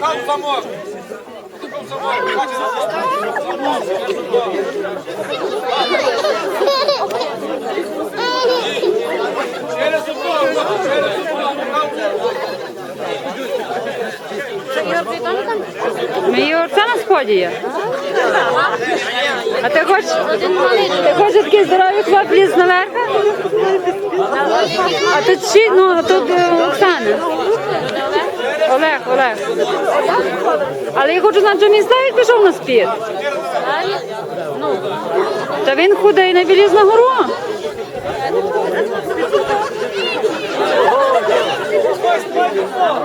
Там замок. Через одного, через. Ми її оце на сході є. А ти хочеш, ти хочеш такий здоровий хлоп ліз наверх? А тут ще, ну, тут е, Оксана. Олег, Олег. Але я хочу знати, що він ставить пішов на спід. Та він худий не виліз на гору.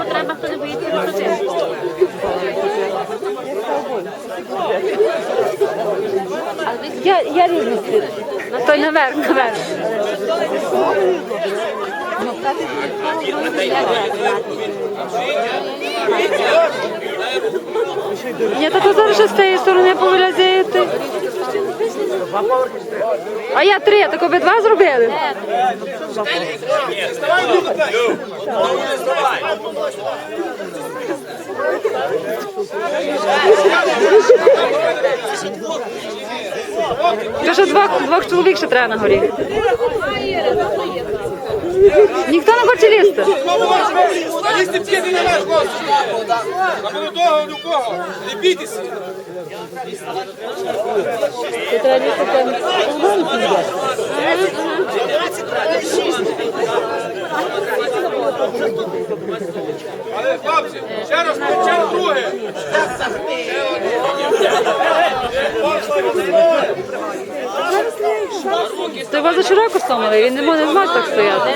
Треба, хто не боїться. Я, я ліз на спід. Той наверх, наверх. Ні, та то зараз ще з цієї сторони. А я три, так обидва зробили. То що двох, двох чоловік ще треба на горі. Ніхто не хоче лізти. Лізьте п'яти на наш голос. А молодого ні у кого. Не бійтеся. Але хлопці, ще раз, ще друге. Ти його за широко стомили, він не може зможе так стояти.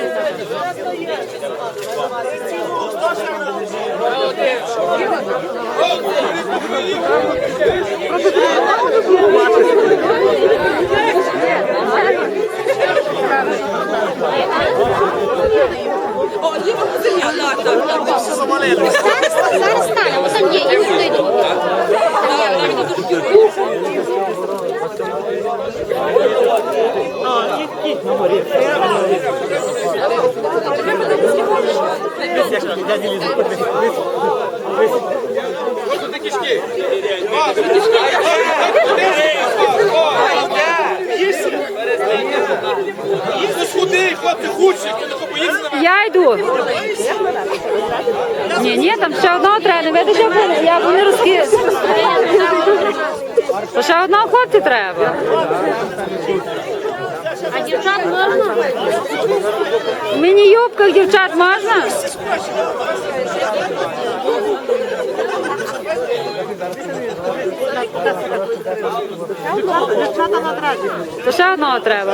Зараз стане, ось ні, і сюди Я йду. Ні, ні, там ще одного треба. Не видиш, як вони, як ще одного хлопця треба. А дівчат можна? В міні-юбках дівчат можна? Ще одного треба.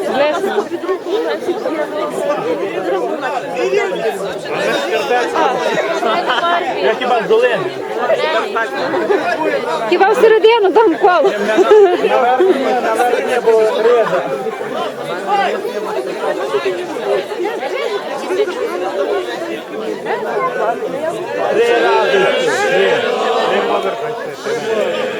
ми там підкигати? Лесно. Я хіба з долини. Хіба всередину там коло. Наверное, було три. Три рази. Три. Три поверхи.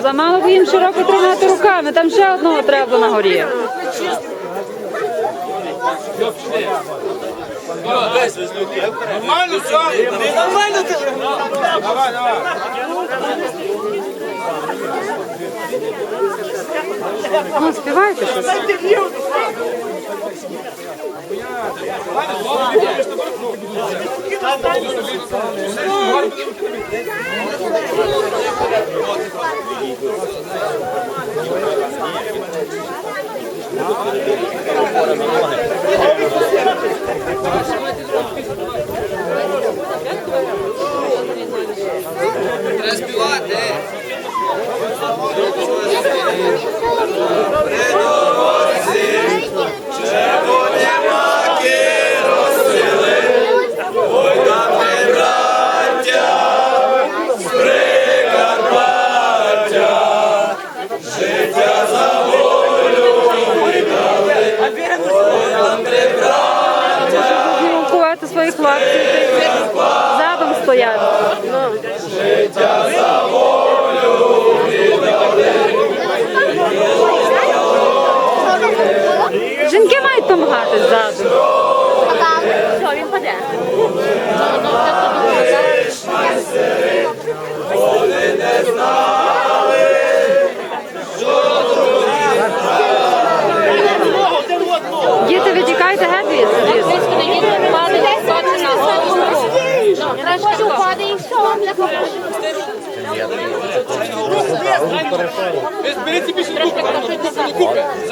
Замало б їм широко тримати руками, там ще одного треба на горі. Нормально все? Нормально ти. Давай, давай. Ну, співайте щось. Спілкувати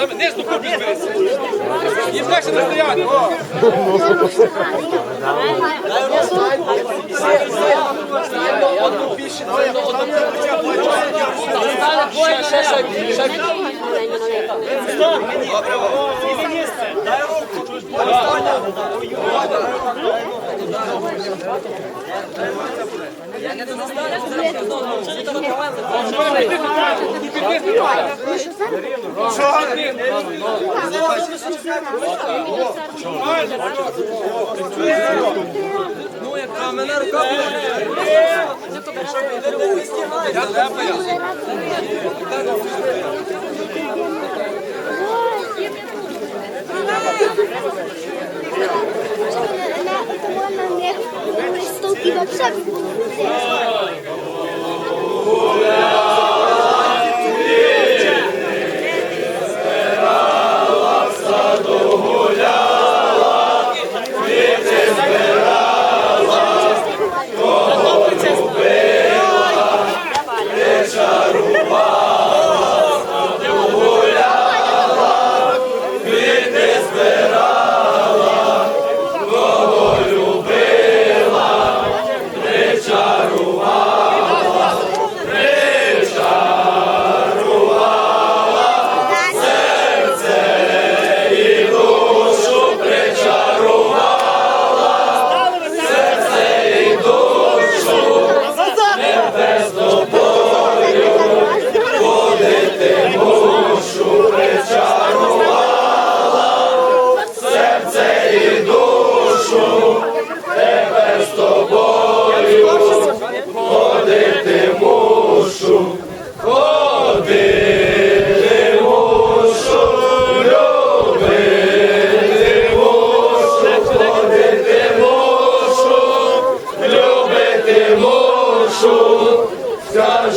купи. Не до купи. Їм легше не стояти. Ну, яка мене рука буде. Я тебе поясню. Stąpiła przed. О.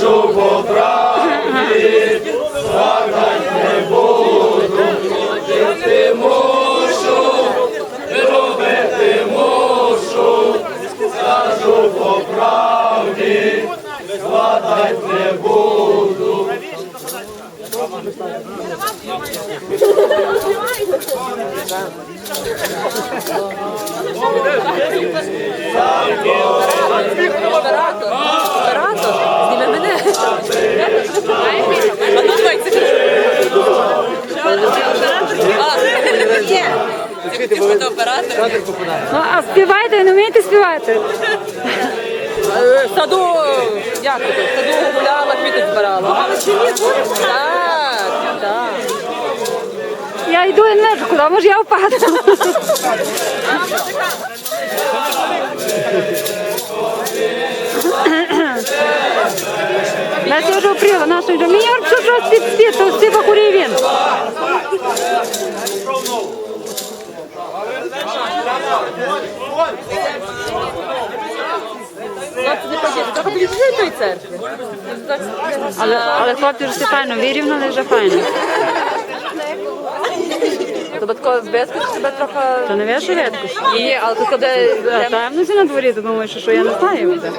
Столки вообще. Саме Оператор. Оператор. Зніме мене. А ну давай, це А, є. Ти фотооператор. Ну, а співайте, не вмієте співати? Е, В саду, як це, в саду гуляла, квіти збирала. Так, так. Я йду і не знаю, куди, може я впаду. Леся вже опріла нашу вже. Мені що щось під то співа курій він. Ходіть, підійшли до тої церкви. Але, але хлопці вже все файно, вірівно, але вже файно. Тобто тако без тебе трохи... То не веш рідко? Ні, але тут коли... А темно на дворі, ти думаєш, що я не знаю. буде.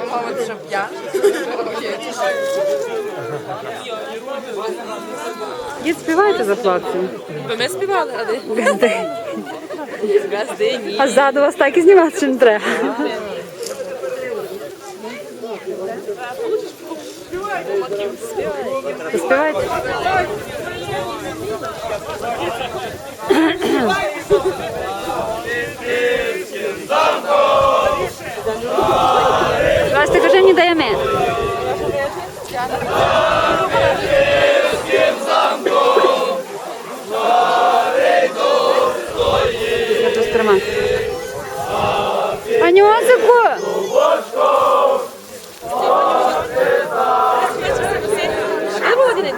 Дід, співайте за хлопцем. Ми співали, але... А ззаду вас так і знімати, чи не треба. То Співайте. Вас ти кажи, не даємо. Я тут тримаю. Анюсику! Не було дітей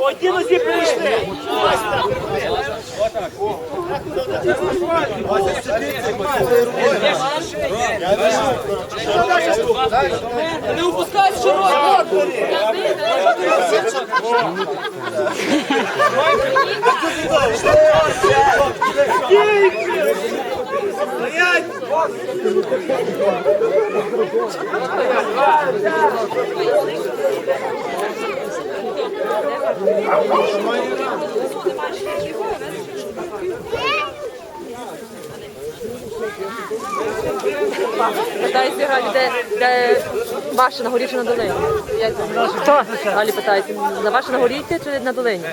Одіносі прийшли. Не упускай широк! Питаю зіграти, де, де ваша на горі чи на долині? Хто? Галі питається, на ваша на горі йти чи на долині?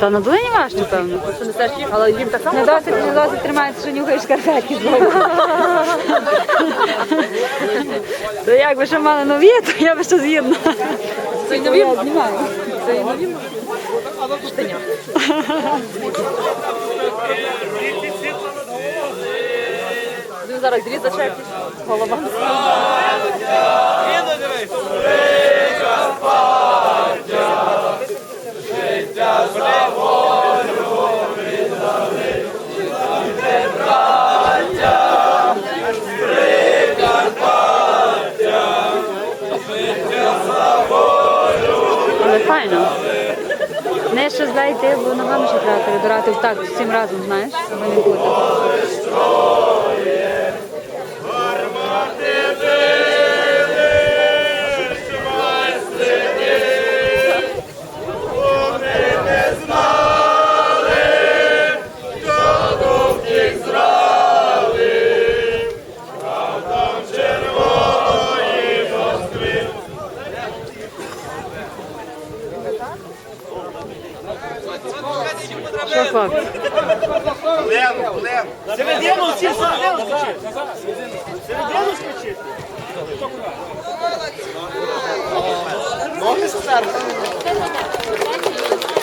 Та на долині ваш, напевно. Що несеш їх, але їм так само. Не досить, не досить тримається, що нюхаєш шкарпетки з боку. То як би ще мали нові, то я би ще згідна. Це нові. Я Штиня. Він зараз дріз зачепить. Голова. Але файно. Не ще зайти, бо ногами ще треба перебирати так всім разом, знаєш, аби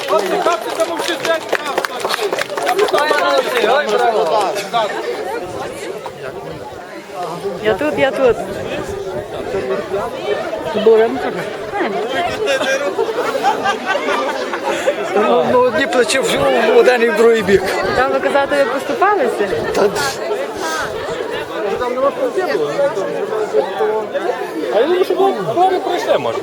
Хлопці, хлопці, там всі стоять. Я тут, я тут. Бурем. Ну, одні плечі в один і в другий бік. Треба казати, ви поступалися. А я думаю, що було пройшли, може.